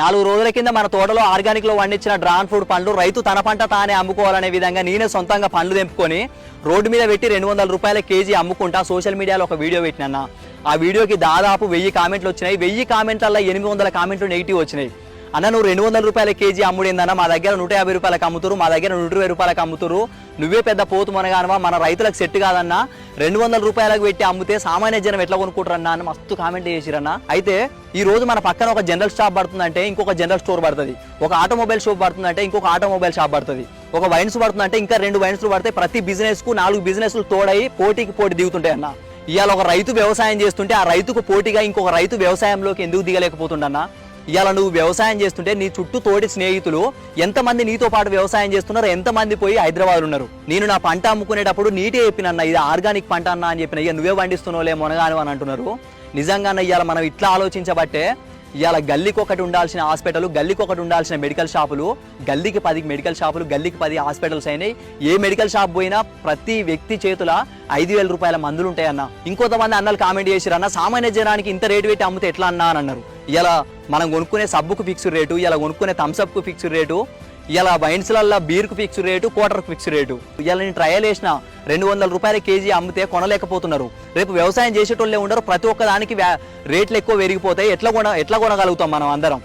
నాలుగు రోజుల కింద మన తోటలో ఆర్గానిక్లో పండించిన డ్రాన్ ఫ్రూట్ పండ్లు రైతు తన పంట తానే అమ్ముకోవాలనే విధంగా నేనే సొంతంగా పండ్లు తెంపుకొని రోడ్డు మీద పెట్టి రెండు వందల రూపాయల కేజీ అమ్ముకుంటా సోషల్ మీడియాలో ఒక వీడియో పెట్టినన్న. ఆ వీడియోకి దాదాపు వెయ్యి కామెంట్లు వచ్చినాయి. వెయ్యి కామెంట్లలో ఎనిమిది వందల కామెంట్లు నెగిటివ్ వచ్చినాయి. అన్న నువ్వు రెండు వందల రూపాయల కేజీ అమ్ముడేందన్న మా దగ్గర నూట యాభై రూపాయలకు అమ్ముతురు మా దగ్గర నూట ఇరవై రూపాయలకు అమ్ముతురు. నువ్వే పెద్ద పోతు మనగానవా మన రైతులకు సెట్ కాదన్నా రెండు వందల రూపాయలకు పెట్టి అమ్మితే సామాన్య జనం ఎట్లా కొనుక్కుంటారన్నా అని మస్తు కామెంట్ చేసిరన్న. అయితే ఈ రోజు మన పక్కన ఒక జనరల్ షాప్ పడుతుందంటే ఇంకొక జనరల్ స్టోర్ పడుతుంది. ఒక ఆటోమొబైల్ షాప్ పడుతుందంటే ఇంకొక ఆటోమొబైల్ షాప్ పడుతుంది. ఒక వైన్స్ పడుతుందంటే ఇంకా రెండు వైన్స్లు పడితే ప్రతి బిజినెస్కు నాలుగు బిజినెస్లు తోడై పోటీకి పోటీ దిగుతుంటాయి అన్న. ఇవాళ ఒక రైతు వ్యవసాయం చేస్తుంటే ఆ రైతుకు పోటీగా ఇంకొక రైతు వ్యవసాయంలోకి ఎందుకు దిగలేకపోతుండన్నా? ఇవాళ నువ్వు వ్యవసాయం చేస్తుంటే నీ చుట్టూ తోటి స్నేహితులు ఎంతమంది నీతో పాటు వ్యవసాయం చేస్తున్నారు ఎంతమంది పోయి హైదరాబాద్ ఉన్నారు? నేను నా పంట అమ్ముకునేటప్పుడు నీటే చెప్పినన్న ఇది ఆర్గానిక్ పంట అన్న అని చెప్పిన ఇక నువ్వే పండిస్తున్నావులే మునగాను అని అంటున్నారు. నిజంగానే ఇవాళ మనం ఇట్లా ఆలోచించబట్టే ఇవాళ గల్లీకి ఒకటి ఉండాల్సిన హాస్పిటల్ గల్లీకి ఒకటి ఉండాల్సిన మెడికల్ షాపులు గల్లీకి పది మెడికల్ షాపులు గల్లీకి పది హాస్పిటల్స్ అయినాయి. ఏ మెడికల్ షాప్ పోయినా ప్రతి వ్యక్తి చేతుల ఐదు వేల రూపాయల మందులు ఉంటాయన్న. ఇంకొంతమంది అన్నలు కామెంట్ చేశారు అన్న సామాన్య జనానికి ఇంత రేటు పెట్టి అమ్మితే ఎట్లా అన్నా అని అన్నారు. ఇలా మనం కొనుక్కునే సబ్బుకు ఫిక్స్డ్ రేటు ఇలా కొనుక్కునే థమ్స్అప్కు ఫిక్స్డ్ రేటు ఇలా వైన్స్లల్లో బీర్కు ఫిక్స్డ్ రేటు క్వార్టర్కు ఫిక్స్డ్ రేటు ఇలా నేను ట్రయల్ వేసిన రెండు వందల రూపాయల కేజీ అమ్మితే కొనలేకపోతున్నారు. రేపు వ్యవసాయం చేసేటోళ్ళే ఉండరు ప్రతి ఒక్క దానికి రేట్లు ఎక్కువ పెరిగిపోతాయి. ఎట్లా కొన ఎట్లా కొనగలుగుతాం మనం అందరం?